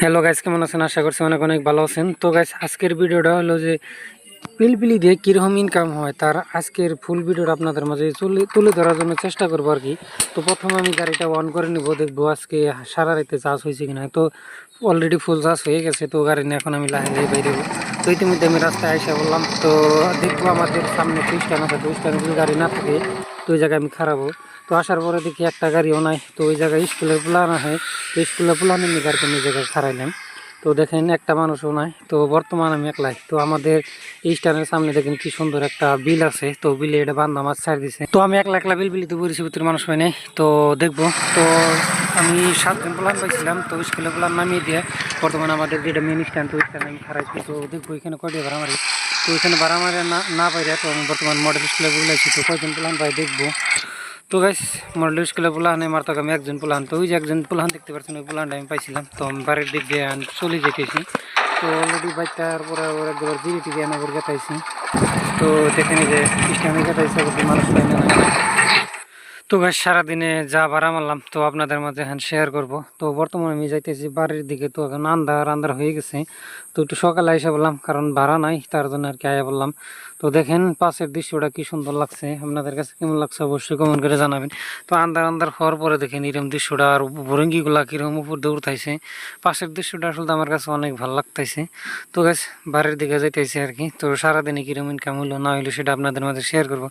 Hello guys কেমন আছেন? আশা করছি অনেক অনেক ভালো আছেন। তো গাইস আজকের ভিডিওটা হলো যে পিলপিলি দিয়ে কীরকম ইনকাম হয়, তার আজকের ফুল ভিডিওটা আপনাদের মাঝে তুলে ধরার জন্য চেষ্টা করব আর কি। তো প্রথমে আমি গাড়িটা অন করে নিব, দেখব আজকে সারা রাতে চাষ হয়েছে কিনা। তো অলরেডি ফুল চাষ হয়ে গেছে, তো গাড়ি নিয়ে এখন আমি লাহে বাইরে তো ইতিমধ্যে আমি রাস্তায় এসে বললাম, তো দেখব আমাদের সামনে স্ট্যান্ড আছে স্ট্যান্ড যদি গাড়ি না থাকে, তো ওই জায়গায় আমি খারাপ তো আসার পরে দেখি একটা গাড়িও নাই, তো ওই জায়গায় স্কুলের প্লান আছে, তো স্কুলের প্লানে নিয়ে গাড়িটা নিয়ে জায়গায় খারাইলাম তো দেখেন একটা মানুষও নাই। তো বর্তমান আমি একলাই। তো আমাদের এই স্ট্যান্ডের সামনে দেখেন কি সুন্দর একটা বিল আছে। তো বিলে এটা বান্ধা মাছ ছাড় দিছে। তো আমি একলা একলা বিল বিলিতে বলেছি ভিতরে মানুষ হয় নাই। তো দেখব। তো আমি সাতদিন প্লান পাইছিলাম। তো স্কুলে প্লান নামিয়ে দিয়ে বর্তমানে আমাদের যেটা মেন স্ট্যান্ড, তো স্ট্যান্ড আমি খারাইছি তো দেখব এখানে কয়টা ভাড়া মারি তো এখানে ভাড়া মারে না না পাই তো আমি বর্তমান মডেল স্কুলে বলেছি তো কয়জন প্লান পাই দেখব। তো গাইস মডেল স্কুলে পোলাহানে মারতাম আমি একজন পোলাহান। তো ওই যে একজন পোলাহান দেখতে পাচ্ছেন, ওই পোলাহানটা আমি পাইছিলাম। তো আমি বাড়ির দিক দিয়ে চলে যেতেছি। তো অলরেডি বাইকটার পরে একবার জিরিটি দিয়ে আমি গেতাইছি তো দেখেন যে স্ট্যান্ডে গেতাইছে মানুষ পাই না তো গাছ সারাদিনে যা ভাড়া মারলাম তো আপনাদের মাঝে এখন শেয়ার করব। তো বর্তমানে আমি যাইতেছি বাড়ির দিকে, তো এখন আন্ধার আন্ধার হয়ে গেছে। তো একটু সকালে এসে বললাম, কারণ ভাড়া নাই, তার জন্য আর কি আয়া বললাম। তো দেখেন, পাশের দৃশ্যটা কি সুন্দর লাগছে। আপনাদের কাছে কেমন লাগছে অবশ্যই কমেন্ট করে জানাবেন। তো আন্ধার আন্ধার হওয়ার পরে দেখেন এরকম দৃশ্যটা আর ভরঙ্গিগুলা কীরকম উপর দিয়ে উঠাইছে পাশের দৃশ্যটা আসলে আমার কাছে অনেক ভালো লাগতেছে তো গাছ বাড়ির দিকে যাইতেছে আর কি। তো সারাদিনে কীরকম ইনকাম হলো না হইল সেটা আপনাদের মাঝে শেয়ার করব।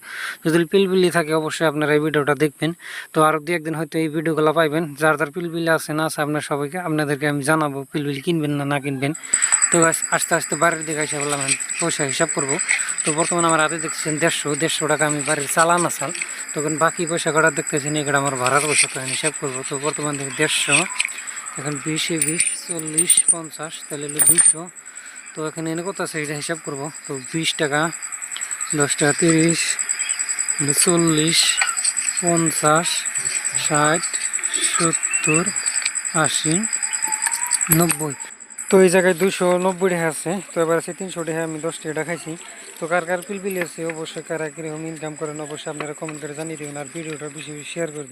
যদি পিলপিলি থাকে, অবশ্যই আপনারা এই ভিডিওটা দেখবেন। তো আরও দু একদিন হয়তো এই ভিডিওগুলো পাইবেন। যার যার পিলপিলি আছে, না আছে আপনার সবাইকে আপনাদেরকে আমি জানাব পিলপিলি কিনবেন না না কিনবেন। তো আস্তে আস্তে বাড়ির দিকে এসে বললাম পয়সা হিসাব করব। তো বর্তমানে আমার হাতে দেখছেন দেড়শো দেড়শো টাকা আমি বাড়ির চালান আসাল তখন বাকি পয়সা কটা দেখতেছেন, এগুলো আমার ভাড়ার পয়সা, তো আমি হিসাব করব। তো বর্তমান থেকে দেড়শো, এখন বিশে বিশ, চল্লিশ, পঞ্চাশ, তাহলে হলো দুইশো। তো এখানে এনে কত আছে এটা হিসাব করব। তো বিশ টাকা, দশ টাকা তিরিশ, চল্লিশ পঞ্চাশ, ষাট, সত্তর, আশি, নব্বই। তো এই জায়গায় দুশো নব্বই টাকা আছে। তো এবার আছে তিনশো টাকা আমি দশ টাকা খাইছি তো কার কার পিলপিলি আছে, অবশ্যই কারা কীরকম ইনকাম করেন, অবশ্যই আপনারা কমেন্ট করে জানিয়ে দেবেন আর ভিডিওটা বেশি বেশি শেয়ার করবেন।